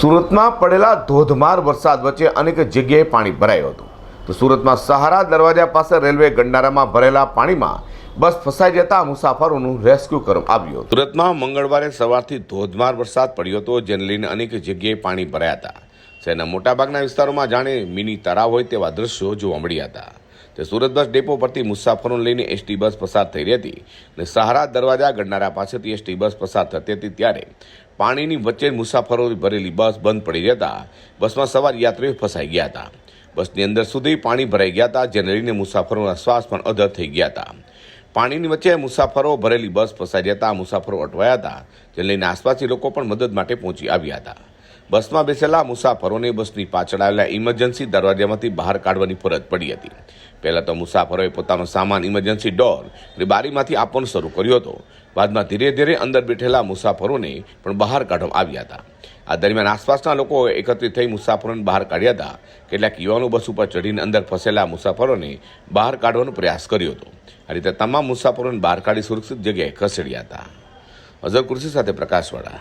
સુરતમાં પડેલા ધોધમાર વરસાદ વચ્ચે અનેક જગ્યાએ પાણી ભરાયું હતું. તો સુરતમાં સહારા દરવાજા પાસે રેલવે ગંડારામાં ભરેલા પાણીમાં બસ ફસાઈ જતા મુસાફરોનું રેસ્ક્યુ કરવામાં આવ્યું સુરતમાં મંગળવારે સવારથી ધોધમાર વરસાદ પડ્યો હતો, જેને લઈને અનેક જગ્યાએ પાણી ભરાયા હતા. શહેરના મોટાભાગના વિસ્તારોમાં જાણે મિની તળાવ હોય તેવા દ્રશ્યો જોવા મળ્યા હતા. તે સુરત બસ ડેપો પરથી મુસાફરોને લઈને એસટી બસ પસાર થઈ રહી હતી અને સહારા દરવાજા ગણનારા પાસેથી એસટી બસ પસાર થતી હતી ત્યારે પાણીની વચ્ચે મુસાફરો ભરેલી બસ બંધ પડી જતા બસમાં સવાર યાત્રીઓ ફસાઈ ગયા હતા. બસની અંદર સુધી પાણી ભરાઈ ગયા હતા, જેને લઈને મુસાફરોના શ્વાસ પણ અધર થઈ ગયા હતા. પાણીની વચ્ચે મુસાફરો ભરેલી બસ ફસાઈ જતા મુસાફરો અટવાયા હતા, જેને લઈને આસપાસી લોકો પણ મદદ માટે પહોંચી આવ્યા હતા. બસમાં બેસેલા મુસાફરોને બસની પાછળ આવેલા ઇમરજન્સી દરવાજામાંથી બહાર કાઢવાની ફરજ પડી હતી. પહેલાં તો મુસાફરોએ પોતાનો સામાન ઇમરજન્સી ડોર અને બારીમાંથી આપવાનું શરૂ કર્યો હતો. બાદમાં ધીરે ધીરે અંદર બેઠેલા મુસાફરોને પણ બહાર કાઢવામાં આવ્યા હતા. આ દરમિયાન આસપાસના લોકો એકત્રિત થઈ મુસાફરોને બહાર કાઢ્યા હતા. કેટલાક યુવાનો બસ ઉપર ચડીને અંદર ફસેલા મુસાફરોને બહાર કાઢવાનો પ્રયાસ કર્યો હતો. આ રીતે તમામ મુસાફરોને બહાર કાઢી સુરક્ષિત જગ્યાએ ખસેડ્યા હતા. અઝર કુર્સી સાથે પ્રકાશવાળા.